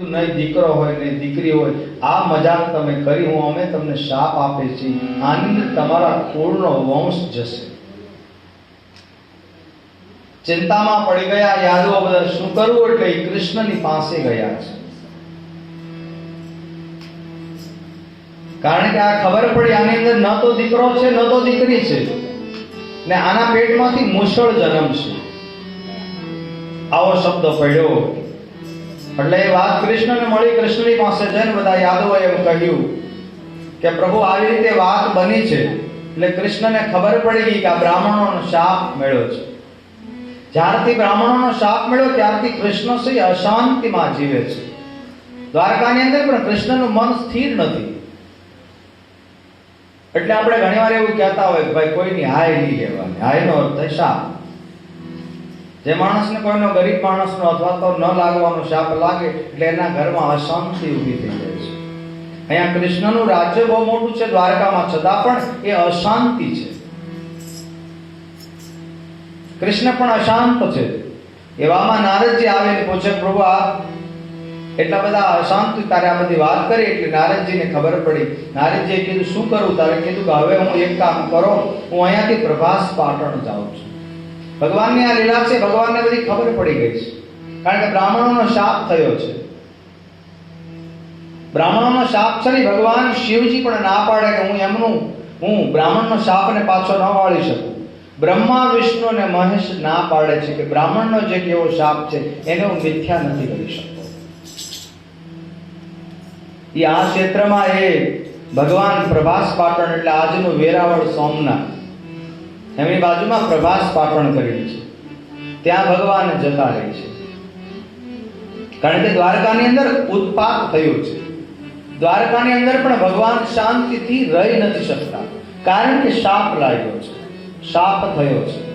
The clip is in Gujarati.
નહીં દીકરો હોય, નહીં દીકરી હોય, આ મજાક તમે કરી, હું અમે તમને શાપ આપે છે આનંદ તમારા કુળનો વંશ જશે. ચિંતામાં પડી ગયા યાદવો બધા શું કરવું? એટલે કૃષ્ણની પાસે ગયા છે. કારણ કે આ ખબર પડી, આની અંદર ન તો દીકરો છે, ન તો દીકરી છે. ને આના પેટમાંથી મુસળ જન્મ છે. આવો શબ્દ પડ્યો. એટલે એ વાત કૃષ્ણને મળી, કૃષ્ણની પાસે જઈને બધા યાદવોએ એમ કહ્યું કે પ્રભુ, આવી રીતે વાત બની છે, એટલે કૃષ્ણને ખબર પડી ગઈ કે આ બ્રાહ્મણોનો શાપ મળ્યો છે. જ્યારથી બ્રાહ્મણોનો શાપ મળ્યો, ત્યારથી કૃષ્ણ શ્રી અશાંતિમાં જીવે છે. દ્વારકાની અંદર પણ કૃષ્ણનું મન સ્થિર નથી. એટલે આપણે ઘણીવાર એવું કહેતા હોય કે ભાઈ, કોઈની હાય નહીં લેવાની હાયનો અર્થ થાય શાપ. જે માણસને કોઈનો ગરીબ માણસનો અથવા તો ન લાગવાનો શાપ લાગે એટલે એના ઘરમાં અશાંતિ ઊભી થઈ જાય છે. અહીંયા કૃષ્ણનું રાજ્ય બહુ મોટું છે, દ્વારકામાં છતાં પણ એ અશાંતિ છે. કૃષ્ણ પણ અશાંત છે. એવામાં નારદજી આવે ને પૂછે, પ્રભુ, આ એટલા બધા અશાંત તારે આ બધી વાત કરી? એટલે નારદજીને ખબર પડી. નારદજીએ કીધું, શું કરું? તારે કીધું કે હવે હું એક કામ કરો, હું અહીંયાથી પ્રભાસ પાટણ જાઉં છું. ભગવાનની આ લીલા છે, ભગવાનને બધી ખબર પડી ગઈ છે. કારણ કે બ્રાહ્મણોનો શાપ થયો છે. બ્રાહ્મણોનો શાપ છે ને, ભગવાન શિવજી પણ ના પાડે કે હું એમનું, હું બ્રાહ્મણનો શાપને પાછો ન વાળી શકું. બ્રહ્મા, વિષ્ણુ અને મહેશ ના પાડે છે કે બ્રાહ્મણનો જે કેવો શાપ છે, એને હું મિથ્યા નથી કરી શકતો. એ આ ક્ષેત્રમાં એ ભગવાન પ્રભાસ પાટણ એટલે આજનું વેરાવળ સોમનાથ. એમની બાજુમાં પ્રભાસ પાટણ કરેલી છે. ત્યાં ભગવાન જતા રહે છે. કારણ કે દ્વારકાની અંદર ઉત્પાત થયો છે. દ્વારકાની અંદર પણ ભગવાન શાંતિથી રહી નથી શકતા. કારણ કે શાપ લાગ્યો છે. શાપ થયો છે.